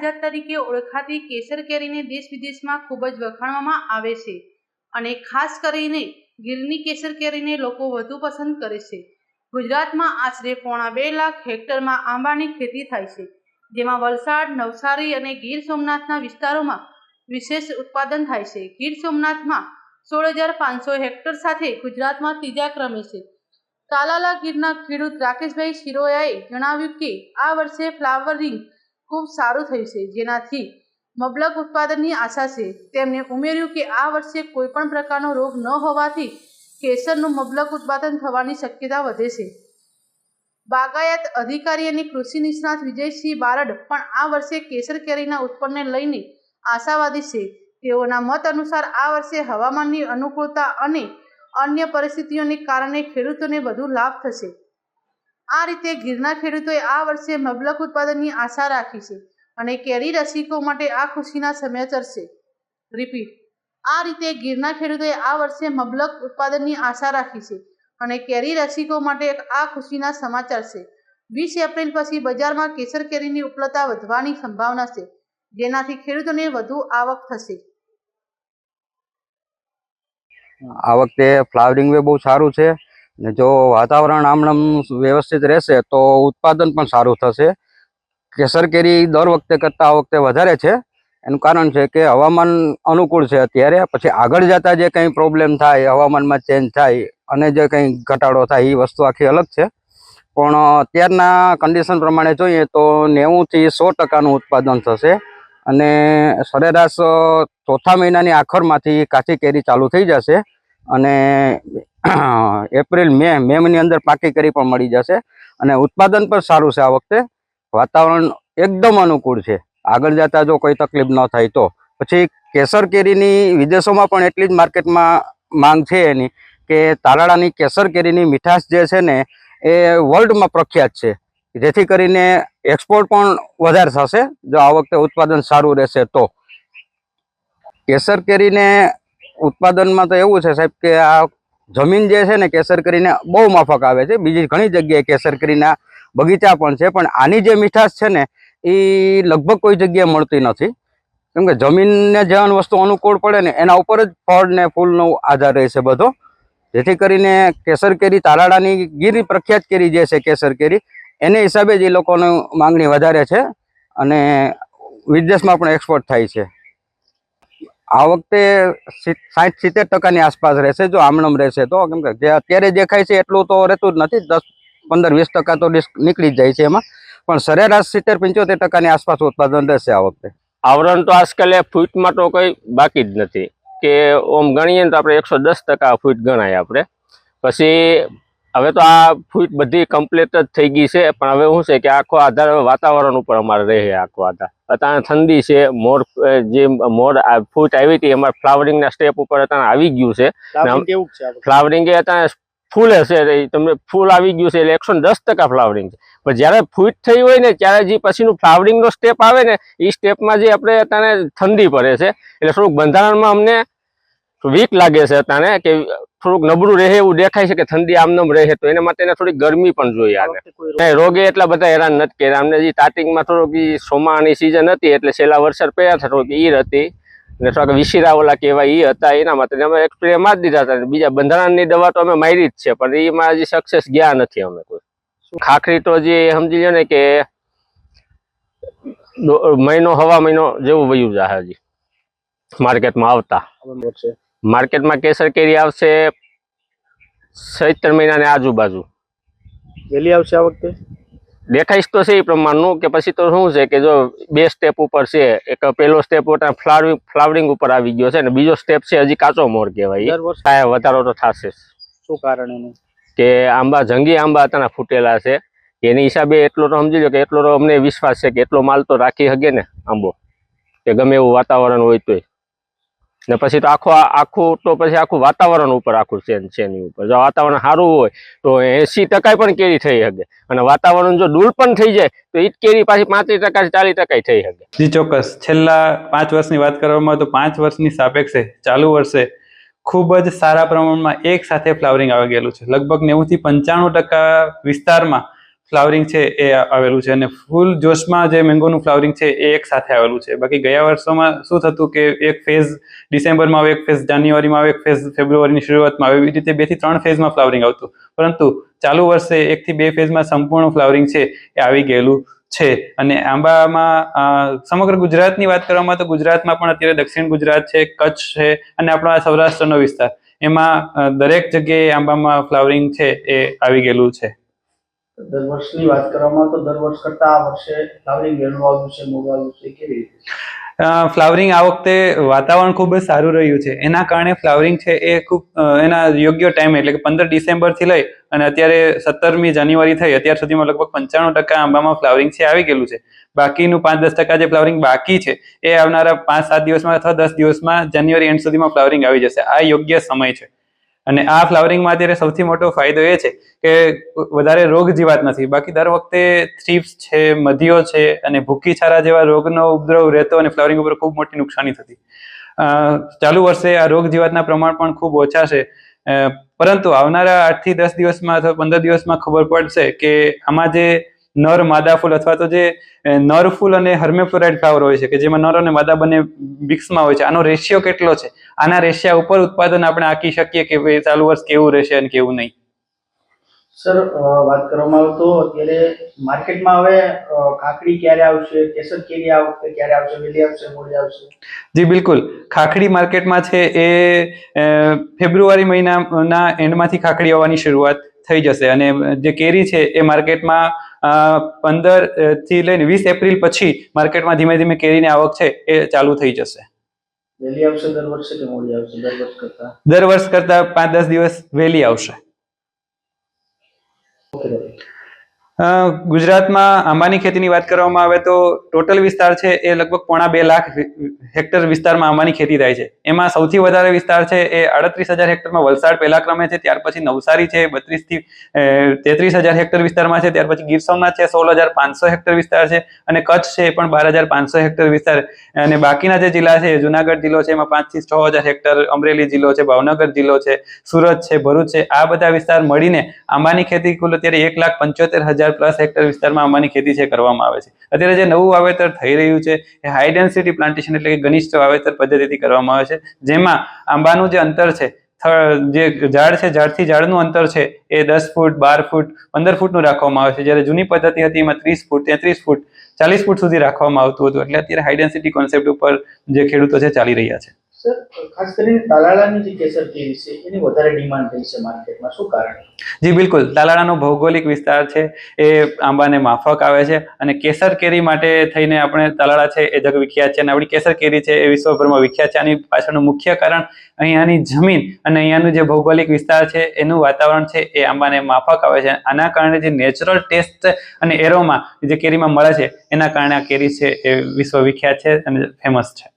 રાજા તરીકે ઓળખાતી કેસર કેરીને દેશ વિદેશમાં ખૂબ જ વખાણવામાં આવે છે અને ખાસ કરીને ગીરની કેસર કેરીને લોકો વધુ પસંદ કરે છે. ગુજરાતમાં આશરે પોણા બે લાખ હેક્ટરમાં આંબાની ખેતી થાય છે, જેમાં વલસાડ, નવસારી અને ગીર સોમનાથના વિસ્તારોમાં વિશેષ ઉત્પાદન થાય છે. ગીર સોમનાથમાં સોળ હજાર પાંચસો હેક્ટર સાથે ગુજરાતમાં ત્રીજા ક્રમે છે. તાલાલા ગીરના ખેડૂત રાકેશભાઈ શિરોયાએ જણાવ્યું કે આ વર્ષે ફ્લાવરિંગ ખૂબ સારું થયું છે. જેનાથી મબલક ઉત્પાદનની આશા છે. તેમણે ઉમેર્યું કે આ વર્ષે કોઈપણ પ્રકારનો રોગ ન હોવાથી કેસરનું મબલક ઉત્પાદન થવાની શક્યતા વધે છે. બાગાયત અધિકારી અને કૃષિ નિષ્ણાત વિજયસિંહ બારડ પણ આ વર્ષે કેસર કેરીના ઉત્પન્નને લઈને આશાવાદી છે. તેઓના મત અનુસાર આ વર્ષે હવામાનની અનુકૂળતા અને અન્ય પરિસ્થિતિઓને કારણે ખેડૂતોને વધુ લાભ થશે. આ રીતે ગીરના ખેડૂતોએ આ વર્ષે મબલક ઉત્પાદનની આશા રાખી છે અને કેરી રસિકો માટે આ ખુશીના સમાચાર છે રિપીટ. આ રીતે ગીરના ખેડૂતોએ આ વર્ષે મબલક ઉત્પાદનની આશા રાખી છે અને કેરી રસિકો માટે આ ખુશીના સમાચાર છે વીસ એપ્રિલ પછી બજારમાં કેસર કેરીની ઉપલબ્ધતા વધવાની સંભાવના છે, જેનાથી ખેડૂતોને વધુ આવક થશે. આ વખતે ફ્લાવરિંગ વે બહુ સારું છે. ને જો વાતાવરણ આમનામ વ્યવસ્થિત રહેશે, તો ઉત્પાદન પણ સારું થશે. કેસર કેરી દર વખતે કરતાં આ વખતે વધારે છે. એનું કારણ છે કે હવામાન અનુકૂળ છે અત્યારે. પછી આગળ જતા જે કંઈ પ્રોબ્લેમ થાય, હવામાનમાં ચેન્જ થાય, અને જે કંઈ ઘટાડો થાય એ વસ્તુ આખી અલગ છે. પણ અત્યારના કન્ડિશન પ્રમાણે જોઈએ તો નેવુંથી સો ટકાનું ઉત્પાદન થશે. અને સરેરાશ ચોથા મહિનાની આખરમાંથી કાચી કેરી ચાલુ થઈ જશે. અને એપ્રિલ મે, મેની અંદર પાકી કરી પણ મળી જશે. અને ઉત્પાદન પણ સારું છે આ વખતે. વાતાવરણ એકદમ અનુકૂળ છે. આગળ જતા જો કોઈ તકલીફ ન થાય તો. પછી કેસર કેરીની વિદેશોમાં પણ એટલી જ માર્કેટમાં માંગ છે એની કે તાલાળાની કેસર કેરીની મીઠાશ જે છે ને, એ વર્લ્ડમાં પ્રખ્યાત છે. જેથી કરીને એક્સપોર્ટ પણ વધારે થશે. જો આ વખતે ઉત્પાદન સારું રહેશે તો. કેસર કેરીને ઉત્પાદનમાં તો એવું છે સાહેબ કે આ જમીન જે છે ને કેસર કરીને બહુ માફક આવે છે. બીજી ઘણી જગ્યાએ કેસર કેરીના બગીચા પણ છે, પણ આની જે મીઠાશ છે ને એ લગભગ કોઈ જગ્યાએ મળતી નથી. કેમ કે જમીનને જે વસ્તુ અનુકૂળ પડે ને, એના ઉપર જ ફળ ને ફૂલનો આધાર રહેશે બધો. જેથી કરીને કેસર કેરી તાલાડાની ગીર પ્રખ્યાત કેરી જે છે કેસર કેરી, એને હિસાબે જ એ લોકોની માંગણી વધારે છે અને વિદેશમાં પણ એક્સપોર્ટ થાય છે. આ વખતે સાઠ સિત્તેર ટકાની આસપાસ રહેશે, જો આમણમ રહેશે, તો કેમ કે જે અત્યારે દેખાય છે એટલું તો રહેતું જ નથી, દસ પંદર વીસ ટકા તો નીકળી જાય છે એમાં. પણ સરેરાશ સિત્તેર પંચોતેર ટકાની આસપાસ ઉત્પાદન રહેશે આ વખતે. આવરણ તો આજકાલ ફૂટમાં તો કંઈ બાકી જ નથી, કે ઓમ ગણીએ ને તો આપણે એકસો દસ ટકા ફૂટ ગણાય આપણે. પછી હવે તો આ ફૂટ બધી કમ્પ્લીટ જ થઈ ગઈ છે પણ હવે શું છે કે આખો આધાર વાતાવરણ ઉપર અમારે રહે આખો આધાર. અત્યારે ઠંડી છે મોર જે મોર ફૂટ આવી હતી અમારે ફ્લાવરિંગના સ્ટેપ ઉપર અત્યારે આવી ગયું છે. ફ્લાવરિંગ? ફ્લાવરિંગ એ અત્યારે ફૂલ હશે એ તમને ફૂલ આવી ગયું છે એટલે એકસો ને દસ ટકા ફ્લાવરિંગ છે. પણ જ્યારે ફૂટ થઈ હોય ને ત્યારે જે પછીનું ફ્લાવરિંગનો સ્ટેપ આવે ને એ સ્ટેપમાં જે આપણે અત્યારે ઠંડી પડે છે. એટલે થોડુંક બંધારણમાં અમને વીક લાગે છે અત્યારે કે થોડુંક નબળું રહે એવું દેખાય છે કે ઠંડી આમનામ રહે તો એના માટે થોડીક ગરમી પણ જોઈએ આને. રોગ- એટલા બધા હેરાન નથી કર્યા. અમને જે સ્ટાર્ટિંગમાં થોડુંક ઈ સોમાની સિઝન હતી એટલે છેલ્લા વરસાદ પડ્યા હતા થોડોક ઈર હતી. અને થોડાક વિશીરા ઓલા કહેવાય ઈ હતા એના માટે અમે એક સ્પ્રે મારી દીધા હતા. બીજા બંધારણની દવા તો અમે મારી જ છે પણ એમાં હજી સક્સેસ ગયા નથી અમે કોઈ. ખાખરી તો જે સમજી લો ને કે મહિનો હવા મહિનો જેવું વયું જાય હજી. માર્કેટમાં આવતા. માર્કેટમાં કેસર કેરી આવશે સત્તર મહિનાની આજુબાજુ. વહેલી આવશે આ વખતે? દેખાઈશ તો છે એ પ્રમાણનું કે પછી તો શું છે કે જો બે સ્ટેપ ઉપર છે એક પહેલો સ્ટેપ ફ્લાવરિંગ ફ્લાવરિંગ ઉપર આવી ગયો છે અને બીજો સ્ટેપ છે હજી કાચો મોર કહેવાય. વર્ષે? વધારો તો થશે શું કારણ એનું? કે આંબા જંગી આંબા અત્યારના ફૂટેલા છે એની હિસાબે એટલો તો સમજી લો કે એટલો તો અમને વિશ્વાસ છે કે એટલો માલ તો રાખી શકે ને આંબો. કે ગમે એવું વાતાવરણ હોય તોય. ને પછી તો આખો આખું તો પછી આખું વાતાવરણ ઉપર આખું ચેન છે ઉપર. જો વાતાવરણ સારું હોય તો એસી ટકા પણ કેરી થઈ શકે. અને વાતાવરણ જો દૂર પણ થઈ જાય તો ઈ કેરી પાછી પાંત્રીસ ટકા ચાલીસ ટકા થઈ શકે. જી, ચોક્કસ. છેલ્લા પાંચ વર્ષની વાત કરવામાં તો પાંચ વર્ષની સાપેક્ષે ચાલુ વર્ષે ખૂબ જ સારા પ્રમાણમાં એક સાથે ફ્લાવરિંગ આવી ગયેલું છે. લગભગ નેવુંથી પંચાણું ટકા વિસ્તારમાં ફ્લાવરિંગ છે એ આવેલું છે અને ફૂલ જોશમાં જે મેંગોનું ફ્લાવરિંગ છે એ એક સાથે આવેલું છે. બાકી ગયા વર્ષોમાં શું થતું કે એક ફેઝ ડિસેમ્બરમાં આવે, એક ફેઝ જાન્યુઆરીમાં આવે, એક ફેઝ ફેબ્રુઆરીની શરૂઆતમાં આવે, એવી રીતે બેથી ત્રણ ફેઝમાં ફ્લાવરિંગ આવતું. પરંતુ ચાલુ વર્ષે એકથી બે ફેઝમાં સંપૂર્ણ ફ્લાવરિંગ છે એ આવી ગયેલું છે. અને આંબામાં સમગ્ર ગુજરાતની વાત કરવામાં તો ગુજરાતમાં પણ અત્યારે દક્ષિણ ગુજરાત છે, કચ્છ છે અને આપણા સૌરાષ્ટ્રનો વિસ્તાર. એમાં દરેક જગ્યાએ આંબામાં ફ્લાવરિંગ છે એ આવી ગયેલું છે. દર વર્ષની વાત કરવામાં તો દર વર્ષ કરતા આ વર્ષે ફ્લાવરિંગ વહેલું આવ્યું છે મોડું આવ્યું છે, કેવી રીતે? ફ્લાવરિંગ આ વખતે વાતાવરણ ખૂબ જ સારું રહ્યું છે. એના કારણે ફ્લાવરિંગ છે એ ખૂબ એના યોગ્ય ટાઈમ એટલે કે પંદર ડિસેમ્બરથી લઈ અને અત્યારે સત્તરમી જાન્યુઆરી થઈ, અત્યાર સુધીમાં લગભગ પંચાણું ટકા આંબામાં ફ્લાવરિંગ છે, આવી ગયેલું છે. બાકીનું પાંચ દસ ટકા જે ફ્લાવરિંગ બાકી છે, એ આવનારા પાંચ સાત દિવસમાં અથવા દસ દિવસમાં જાન્યુઆરી એન્ડ સુધીમાં ફ્લાવરિંગ આવી જશે. આ યોગ્ય સમય છે. અને આ ફ્લાવરિંગમાં અત્યારે સૌથી મોટો ફાયદો એ છે કે વધારે રોગ જીવાત નથી. બાકી દર વખતે થ્રીપ્સ છે, મધીઓ છે અને ભૂકી છારા જેવા રોગનો ઉપદ્રવ રહેતો અને ફ્લાવરિંગ ઉપર ખૂબ મોટી નુકસાની થતી. ચાલુ વર્ષે આ રોગ જીવાતના પ્રમાણ પણ ખૂબ ઓછા છે. પરંતુ આવનારા આઠથી દસ દિવસમાં અથવા પંદર દિવસમાં ખબર પડશે કે આમાં જે નર માદા ફૂલ અથવા તો જે નર ફૂલ અને હર્મેફ્લોરાઇડ ફ્લાવર હોય છે કે જેમાં નર અને માદા બંને મિક્સમાં હોય છે આનો રેશિયો કેટલો છે? આના રેશિયા ઉપર ઉત્પાદન આપણે આંકી શકીએ કે ભાઈ ચાલુ વર્ષ કેવું રહેશે અને કેવું નહીં? સર વાત કરવામાં આવે તો અત્યારે માર્કેટમાં હવે ખાખડી ક્યારે આવશે કેસર કેરી આ વખતે ક્યારે આવશે વેલી આવશે મોડી આવશે? જી બિલકુલ. ખાખડી માર્કેટમાં છે એ ફેબ્રુઆરી મહિનાના એન્ડમાંથી ખાખડી આવવાની શરૂઆત થઈ જશે અને જે કેરી છે એ માર્કેટમાં પંદરથી લઈને વીસ એપ્રિલ પછી માર્કેટમાં ધીમે ધીમે કેરીની આવક છે એ ચાલુ થઈ જશે. દર વર્ષે કે મોડી આવશે? દર વર્ષ કરતા? દર વર્ષ કરતાં પાંચ દસ દિવસ વહેલી આવશે. ગુજરાતમાં આંબાની ખેતીની વાત કરવામાં આવે તો ટોટલ વિસ્તાર છે એ લગભગ પોણા બે લાખ હેક્ટર વિસ્તારમાં આંબાની ખેતી થાય છે. એમાં સૌથી વધારે વિસ્તાર છે એ આડત્રીસ હજાર હેક્ટરમાં વલસાડ પહેલા ક્રમે છે, ત્યાર પછી નવસારી છે બત્રીસથી તેત્રીસ હજાર હેક્ટર વિસ્તારમાં છે, ત્યાર પછી ગીર સોમનાથ છે, સોળ હજાર પાંચસો હેક્ટર વિસ્તાર છે અને કચ્છ છે એ પણ બાર હજાર પાંચસો હેક્ટર વિસ્તાર. અને બાકીના જે જિલ્લા છે જુનાગઢ જિલ્લો છે, એમાં પાંચથી છ હજાર હેક્ટર અમરેલી જિલ્લો છે, ભાવનગર જિલ્લો છે, સુરત છે, ભરૂચ છે, આ બધા વિસ્તાર મળીને આંબાની ખેતી કુલ અત્યારે એક લાખ પંચોતેર હજાર પ્લસ હેક્ટર વિસ્તારમાં આંબાની ખેતી છે, કરવામાં આવે છે. અત્યારે જે નવું વાવેતર થઈ રહ્યું છે, એ હાઈ ડેન્સિટી પ્લાન્ટેશન એટલે કે ઘનિષ્ઠ વાવેતર પદ્ધતિથી કરવામાં આવે છે, જેમાં આંબાનું જે અંતર છે જે ઝાડ છે, ઝાડથી ઝાડનું અંતર છે, એ દસ ફૂટ, બાર ફૂટ, પંદર ફૂટનું રાખવામાં આવે છે. જ્યારે જૂની પદ્ધતિ હતી, એમાં ત્રીસ ફૂટ, તેત્રીસ ફૂટ, ચાલીસ ફૂટ સુધી રાખવામાં આવતું હતું. એટલે અત્યારે હાઈ ડેન્સિટી કોન્સેપ્ટ ઉપર જે ખેડૂતો છે, ચાલી રહ્યા છે. તાલાળાની ભૌગોલિક વિસ્તાર છે, એ આંબાને માફક આવે છે અને કેસર કેરી માટે થઈને આપણે તાલાળા છે એ જગ વિખ્યાત છે અને આપણી કેસર કેરી છે એ વિશ્વભરમાં વિખ્યાત છે. આની પાછળનું મુખ્ય કારણ અહીંયાની જમીન અને અહીંયાનું જે ભૌગોલિક વિસ્તાર છે, એનું વાતાવરણ છે એ આંબાને માફક આવે છે. આના કારણે જે નેચરલ ટેસ્ટ અને એરોમાં જે કેરીમાં મળે છે, એના કારણે આ કેરી છે એ વિશ્વ વિખ્યાત છે અને ફેમસ છે.